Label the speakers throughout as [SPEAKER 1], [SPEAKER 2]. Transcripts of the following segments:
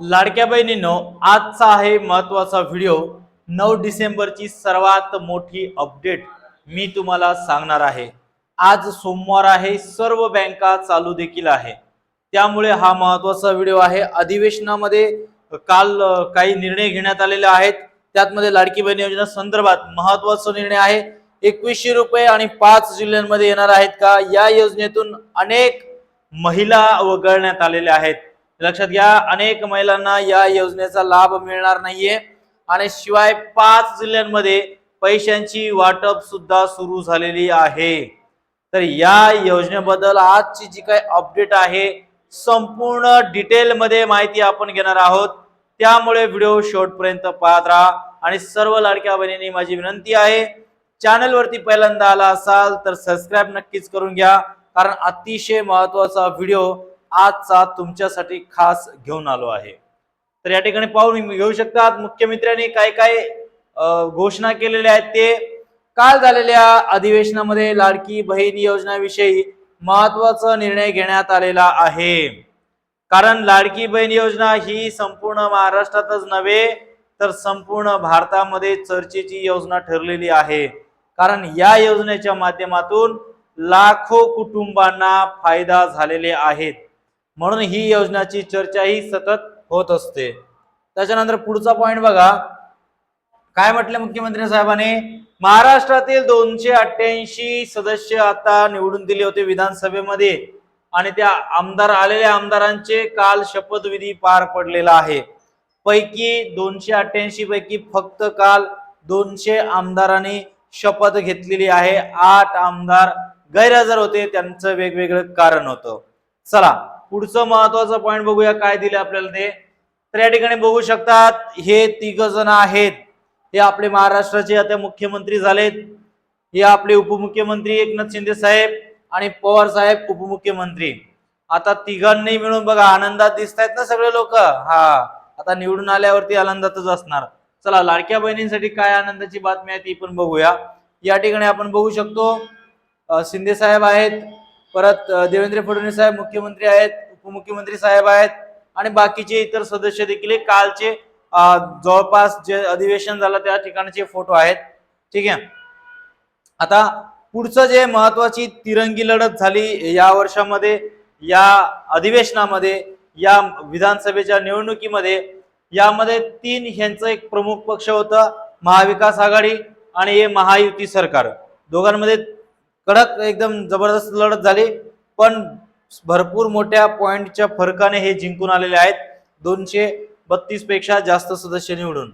[SPEAKER 1] लाडक्या बहिणींनो आजचा आहे महत्त्वाचा व्हिडिओ नऊ डिसेंबरची सर्वात मोठी अपडेट मी तुम्हाला सांगणार आहे. आज सोमवार आहे सर्व बँका चालू देखील आहे. त्यामुळे हा महत्त्वाचा व्हिडिओ आहे. अधिवेशनामध्ये काल काही निर्णय घेण्यात आलेले आहेत. त्यातमध्ये लाडकी बहीण योजना संदर्भात महत्त्वाचा निर्णय आहे. एकवीसशे रुपये आणि पाच जिल्ह्यांमध्ये येणार आहेत का? या योजनेतून अनेक महिला वगळण्यात आलेल्या आहेत. लक्षात घ्या अनेक महिलांना या योजनेचा लाभ मिळणार नाहीये. आणि शिवाय पाच जिल्ह्यांमध्ये पैशांची वाटप सुद्धा सुरू झालेली आहे. तर या योजनेबद्दल आजची जी काही अपडेट आहे संपूर्ण डिटेलमध्ये माहिती आपण घेणार आहोत. त्यामुळे व्हिडिओ शेवटपर्यंत पाहत राहा. आणि सर्व लाडक्या बहिणींनी माझी विनंती आहे चॅनलवरती पहिल्यांदा आला असाल तर सबस्क्राईब नक्कीच करून घ्या. कारण अतिशय महत्त्वाचा व्हिडिओ आजचा तुमच्यासाठी खास घेऊन आलो आहे. तर या ठिकाणी पाहून घेऊ शकतात मुख्यमंत्र्यांनी काय काय घोषणा केलेल्या आहेत ते. काल झालेल्या अधिवेशनामध्ये लाडकी बहीण योजनाविषयी महत्त्वाचा निर्णय घेण्यात आलेला आहे. कारण लाडकी बहीण योजना ही संपूर्ण महाराष्ट्रातच नव्हे तर संपूर्ण भारतामध्ये चर्चेची योजना ठरलेली आहे. कारण या योजनेच्या माध्यमातून लाखो कुटुंबांना फायदा झालेले आहेत. म्हणून ही योजनाची चर्चा ही सतत होत असते. त्याच्यानंतर पुढचा पॉइंट बघा. काय म्हटलं मुख्यमंत्री साहेबांनी? महाराष्ट्रातील दोनशे अठ्ठ्याऐंशी सदस्य आता निवडून दिले होते विधानसभेमध्ये. आणि त्या आमदार आलेल्या आमदारांचे काल शपथविधी पार पडलेला आहे. पैकी दोनशे अठ्ठ्याऐंशी पैकी फक्त काल दोनशे आमदारांनी शपथ घेतलेली आहे. आठ आमदार गैरहजर होते. त्यांचं वेगवेगळं कारण होतं. चला पुढचं महत्वाचं पॉईंट बघूया. काय दिले आपल्याला ते? तर या ठिकाणी बघू शकतात हे तिघ जण आहेत. हे आपले महाराष्ट्राचे आता मुख्यमंत्री झालेत. हे आपले उपमुख्यमंत्री एकनाथ शिंदे साहेब आणि पवार साहेब उपमुख्यमंत्री. आता तिघांनी मिळून बघा आनंदात दिसत आहेत ना सगळे लोक? हा. आता निवडून आल्यावरती आनंदातच असणार. चला लाडक्या बहिणींसाठी काय आनंदाची बातमी आहे ती पण बघूया. या ठिकाणी आपण बघू शकतो शिंदे साहेब आहेत परत देवेंद्र फडणवीस साहेब मुख्यमंत्री आहेत उपमुख्यमंत्री साहेब आहेत आणि बाकीचे इतर सदस्य देखील कालचे जवळपास जे अधिवेशन झालं त्या ठिकाणचे फोटो आहेत. ठीक आहे. आता पुढचं जे महत्वाची तिरंगी लढत झाली या वर्षामध्ये या अधिवेशनामध्ये या विधानसभेच्या निवडणुकीमध्ये यामध्ये तीन ह्यांचं एक प्रमुख पक्ष होतं महाविकास आघाडी आणि हे महायुती सरकार. दोघांमध्ये कडक एकदम जबरदस्त लढत झाली. पण भरपूर मोठ्या पॉईंटच्या फरकाने हे जिंकून आलेले आहेत. दोनशे बत्तीसपेक्षा जास्त सदस्य निवडून.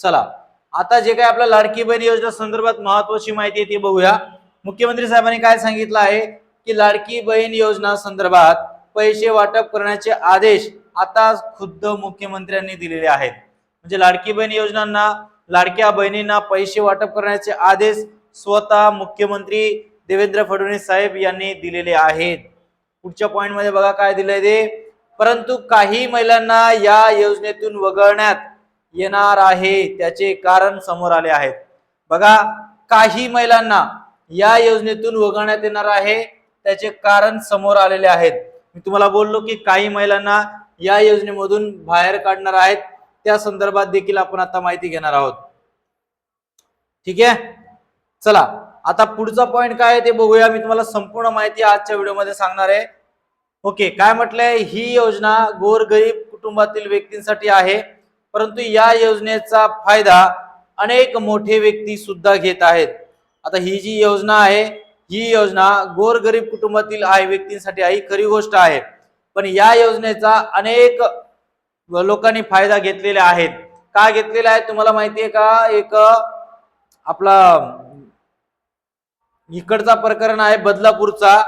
[SPEAKER 1] चला आता जे काही आपल्या लाडकी बहीण योजना संदर्भात महत्वाची माहिती आहे ती बघूया. मुख्यमंत्री साहेबांनी काय सांगितलं आहे? की लाडकी बहीण योजना संदर्भात पैसे वाटप करण्याचे आदेश आता खुद्द मुख्यमंत्र्यांनी दिलेले आहेत. म्हणजे लाडकी बहीण योजनांना लाडक्या बहिणींना पैसे वाटप करण्याचे आदेश स्वतः मुख्यमंत्री देवेंद्र फडणवीस साहेब यांनी दिलेले आहेत. पुढच्या पॉईंटमध्ये बघा काय दिलंय ते. परंतु काही महिलांना या योजनेतून वगळण्यात येणार आहे त्याचे कारण समोर आले आहेत. बघा काही महिलांना या योजनेतून वगळण्यात येणार आहे त्याचे कारण समोर आलेले आहेत. मी तुम्हाला बोललो की काही महिलांना या योजनेमधून बाहेर काढणार आहेत त्या संदर्भात देखील आपण आता माहिती घेणार आहोत. ठीक आहे? चला. आता पुढचा पॉईंट काय आहे ते बघूया. मी तुम्हाला संपूर्ण माहिती आजच्या व्हिडिओमध्ये सांगणार आहे. ओके काय म्हटलंय? ही योजना गोरगरीब कुटुंबातील व्यक्तींसाठी आहे. परंतु या योजनेचा फायदा अनेक मोठे व्यक्ती सुद्धा घेत आहेत. आता ही जी योजना आहे ही योजना गोरगरीब कुटुंबातील आहे व्यक्तींसाठी आहे ही खरी गोष्ट आहे. पण या योजनेचा अनेक लोकांनी फायदा घेतलेला आहेत. का घेतलेला आहे? तुम्हाला माहिती आहे का? एक आपला इकडचा प्रकरण आहे बदलापूरचा.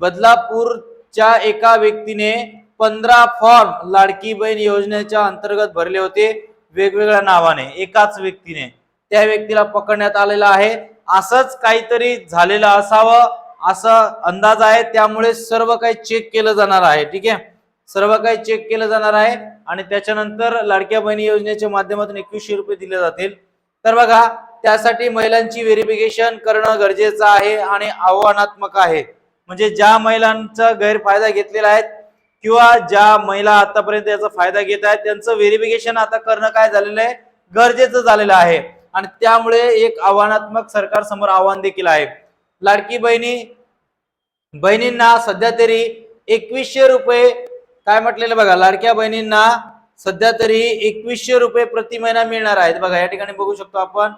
[SPEAKER 1] बदलापूरच्या एका व्यक्तीने पंधरा फॉर्म लाडकी बहीण योजनेच्या अंतर्गत भरले होते वेगवेगळ्या नावाने एकाच व्यक्तीने. त्या व्यक्तीला पकडण्यात आलेला आहे. असंच काहीतरी झालेलं असावं असा अंदाज आहे. त्यामुळे सर्व काही चेक केलं जाणार आहे ठीक आहे? सर्व काही चेक केलं जाणार आहे आणि त्याच्यानंतर लाडक्या बहिणी योजनेच्या माध्यमातून एकवीसशे रुपये दिले जातील. तर बघा त्यासाठी महिलांची व्हेरिफिकेशन करणं गरजेचं आहे आणि आव्हानात्मक आहे. म्हणजे ज्या महिलांचा गैरफायदा घेतलेला आहे किंवा ज्या महिला आतापर्यंत याचा फायदा घेत आहेत त्यांचं व्हेरिफिकेशन आता करणं काय झालेलं आहे? गरजेचं झालेलं आहे. आणि त्यामुळे एक आव्हानात्मक सरकार समोर आव्हान देखील आहे. लाडकी बहिणी बहिणींना सध्या तरी एकवीसशे रुपये काय म्हटलेलं बघा लाडक्या बहिणींना सध्या तरी एकवीसशे रुपये प्रति महिना मिळणार आहेत. बघा या ठिकाणी बघू शकतो आपण.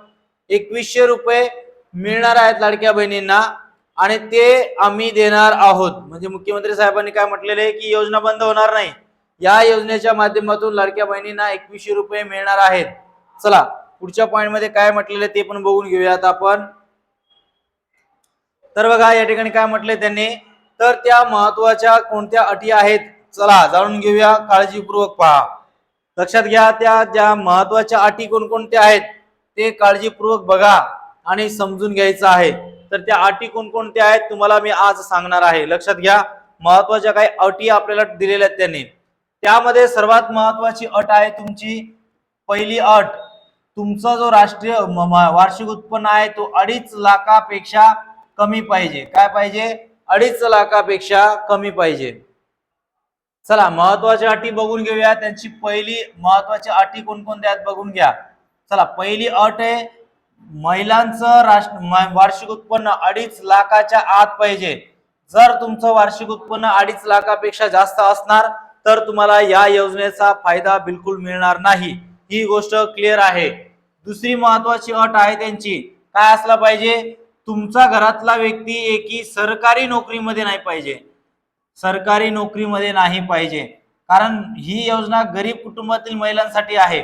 [SPEAKER 1] एकवीसशे रुपये मिळणार आहेत लाडक्या बहिणींना आणि ते आम्ही देणार आहोत. म्हणजे मुख्यमंत्री साहेबांनी काय म्हटलेले आहे की योजना बंद होणार नाही. या योजनेच्या माध्यमातून लाडक्या बहिणींना एकवीसशे रुपये मिळणार आहेत. चला पुढच्या पॉईंटमध्ये काय म्हटलेले ते पण बघून घेऊयात आपण. तर बघा या ठिकाणी काय म्हटले त्यांनी? तर त्या महत्त्वाच्या कोणत्या अटी आहेत? चला जाणून घेऊया काळजीपूर्वक पहा. लक्षात घ्या त्या ज्या महत्त्वाच्या अटी कोणकोणत्या आहेत? ते काळजीपूर्वक बघा आणि समजून घ्यायचं आहे. तर त्या अटी कोणकोणत्या आहेत तुम्हाला मी आज सांगणार आहे. लक्षात घ्या महत्त्वाच्या काही अटी आपल्याला दिलेल्या आहेत त्यांनी. त्यामध्ये सर्वात महत्वाची अट आहे तुमची पहिली अट. तुमचा जो राष्ट्रीय वार्षिक उत्पन्न आहे तो अडीच लाखापेक्षा कमी पाहिजे. काय पाहिजे? अडीच लाखापेक्षा कमी पाहिजे. चला महत्त्वाच्या अटी बघून घेऊया. त्यांची पहिली महत्त्वाच्या अटी कोणकोणत्या आहेत बघून घ्या. चला पहिली अट आहे महिलांचं राष्ट्र वार्षिक उत्पन्न अडीच लाखाच्या आत पाहिजे. जर तुमचं वार्षिक उत्पन्न अडीच लाखापेक्षा जास्त असणार तर तुम्हाला या योजनेचा फायदा बिलकुल मिळणार नाही. ही गोष्ट क्लिअर आहे. दुसरी महत्वाची अट आहे त्यांची. काय असला पाहिजे? तुमचा घरातला व्यक्ती एकी सरकारी नोकरीमध्ये नाही पाहिजे. सरकारी नोकरीमध्ये नाही पाहिजे. कारण ही योजना गरीब कुटुंबातील महिलांसाठी आहे.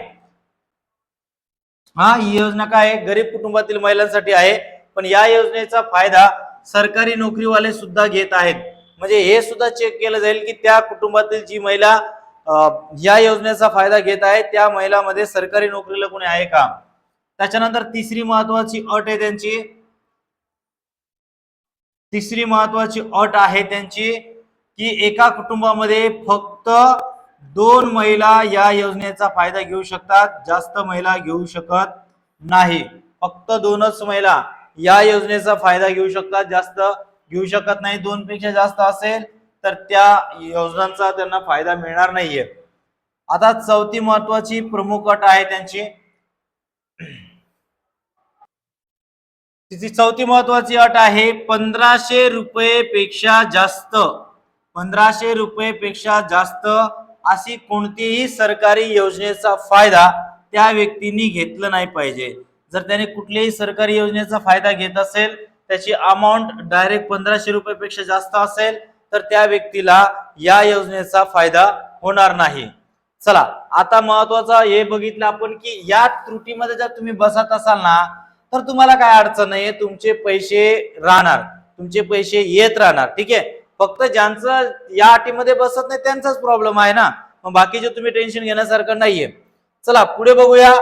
[SPEAKER 1] हा ही योजना काय आहे? गरीब कुटुंबातील महिलांसाठी आहे. पण या योजनेचा फायदा सरकारी नोकरीवाले सुद्धा घेत आहेत. म्हणजे हे सुद्धा चेक केलं जाईल की त्या कुटुंबातील जी महिला या योजनेचा फायदा घेत आहे त्या महिलामध्ये सरकारी नोकरीला कोणी आहे का? त्याच्यानंतर तिसरी महत्वाची अट आहे त्यांची. तिसरी महत्वाची अट आहे त्यांची की एका कुटुंबामध्ये फक्त दोन महिला या योजनेचा फायदा घेऊ शकतात जास्त महिला घेऊ शकत नाही. फक्त दोनच महिला या योजनेचा फायदा घेऊ शकतात जास्त घेऊ शकत नाही. दोन पेक्षा जास्त असेल तर त्या योजनांचा त्यांना फायदा मिळणार नाहीये. आता चौथी महत्वाची प्रमुख अट आहे त्यांची. तिची चौथी महत्वाची अट आहे पंधराशे रुपये पेक्षा जास्त. पंधराशे रुपये पेक्षा जास्त अशी कोणतीही सरकारी योजनेचा फायदा त्या व्यक्तींनी घेतला नाही पाहिजे. जर त्याने कुठल्याही सरकारी योजनेचा फायदा घेत असेल त्याची अमाऊंट डायरेक्ट पंधराशे रुपये पेक्षा जास्त असेल तर त्या व्यक्तीला या योजनेचा फायदा होणार नाही. चला आता महत्वाचं हे बघितलं आपण की या त्रुटीमध्ये जर तुम्ही बसत असाल ना तर तुम्हाला काय अडचण नाही तुमचे पैसे राहणार. तुमचे पैसे येत राहणार ठीक आहे? फक्त ज्यांचं या अटीमध्ये बसत नाही त्यांचाच प्रॉब्लेम आहे ना. मग बाकीचे तुम्ही टेन्शन घेण्यासारखं नाहीये. चला पुढे बघूया.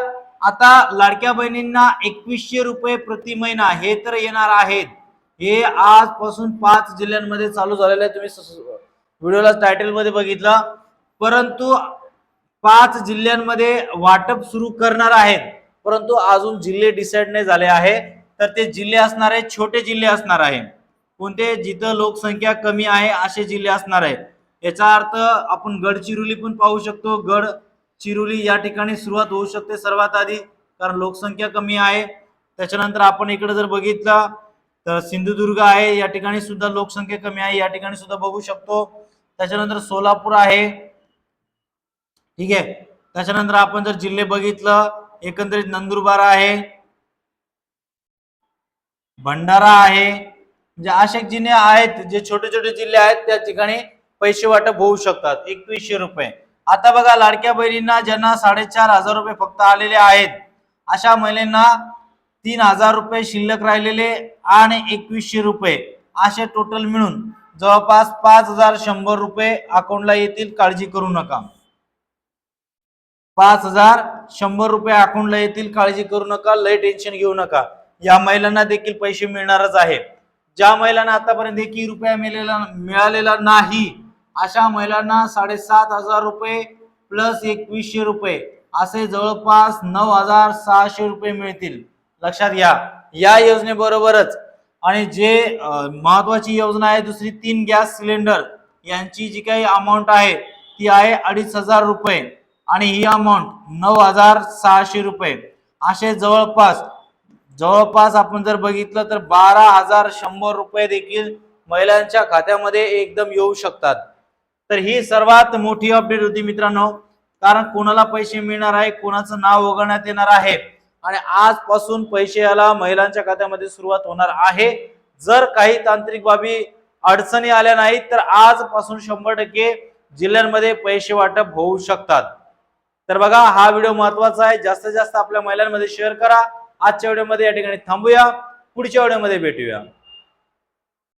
[SPEAKER 1] आता लाडक्या बहिणींना एकवीसशे रुपये प्रति महिना हे तर येणार आहेत. हे आजपासून पाच जिल्ह्यांमध्ये चालू झालेलं आहे. तुम्ही व्हिडिओला टायटलमध्ये बघितलं. परंतु पाच जिल्ह्यांमध्ये वाटप सुरू करणार आहेत. परंतु अजून जिल्हे डिसाईड नाही झाले आहे. तर ते जिल्हे असणार आहे छोटे जिल्हे असणार आहे कोणते जिथं लोकसंख्या कमी आहे असे जिल्हे असणार आहे याचा अर्थ आपण गडचिरोली पण पाहू शकतो. गड चिरोली या ठिकाणी सुरुवात होऊ शकते सर्वात आधी कारण लोकसंख्या कमी आहे. त्याच्यानंतर आपण इकडे जर बघितलं तर सिंधुदुर्ग आहे या ठिकाणी सुद्धा लोकसंख्या कमी आहे या ठिकाणी सुद्धा बघू शकतो. त्याच्यानंतर सोलापूर आहे. ठीक आहे. त्याच्यानंतर आपण जर जिल्हे बघितलं एकंदरीत नंदुरबार आहे. भंडारा आहे. म्हणजे असे जिल्हे आहेत जे छोटे छोटे जिल्हे आहेत त्या ठिकाणी पैसे वाटप होऊ शकतात. एकवीसशे रुपये. आता बघा लाडक्या बहिणींना ज्यांना साडेचार हजार रुपये फक्त आलेले आहेत अशा महिलांना तीन हजार रुपये शिल्लक राहिलेले आणि एकवीसशे रुपये. असे टोटल मिळून जवळपास पाच हजार शंभर रुपये अकाउंटला येतील. काळजी करू नका. पाच हजार शंभर रुपये अकाउंटला येतील. काळजी करू नका. लय टेन्शन घेऊ नका. या महिलांना देखील पैसे मिळणारच आहे. ज्या महिलांना आतापर्यंत एकही रुपया मिळालेला मिळालेला नाही अशा महिलांना साडेसात हजार रुपये प्लस एकवीसशे रुपये असे जवळपास नऊ हजार सहाशे रुपये मिळतील. लक्षात घ्या या योजनेबरोबरच आणि जे महत्वाची योजना आहे दुसरी तीन गॅस सिलेंडर यांची जी काही अमाऊंट आहे ती आहे अडीच हजार रुपये आणि ही अमाऊंट नऊ हजार सहाशे रुपये. असे जवळपास जवळपास आपण जर बघितलं तर बारा हजार शंभर रुपये देखील महिलांच्या खात्यामध्ये एकदम येऊ शकतात. तर ही सर्वात मोठी अपडेट होती मित्रांनो. कारण कोणाला पैसे मिळणार आहे कोणाचं नाव वगळण्यात येणार आहे. आणि आजपासून पैसे याला महिलांच्या खात्यामध्ये सुरुवात होणार आहे. जर काही तांत्रिक बाबी अडचणी आल्या नाहीत तर आजपासून शंभर टक्के जिल्ह्यांमध्ये पैसे वाटप होऊ शकतात. तर बघा हा व्हिडिओ महत्त्वाचा आहे. जास्तीत जास्त आपल्या महिलांमध्ये शेअर करा. आजच्या व्हिडिओमध्ये या ठिकाणी थांबूया. पुढच्या व्हिडिओमध्ये भेटूया.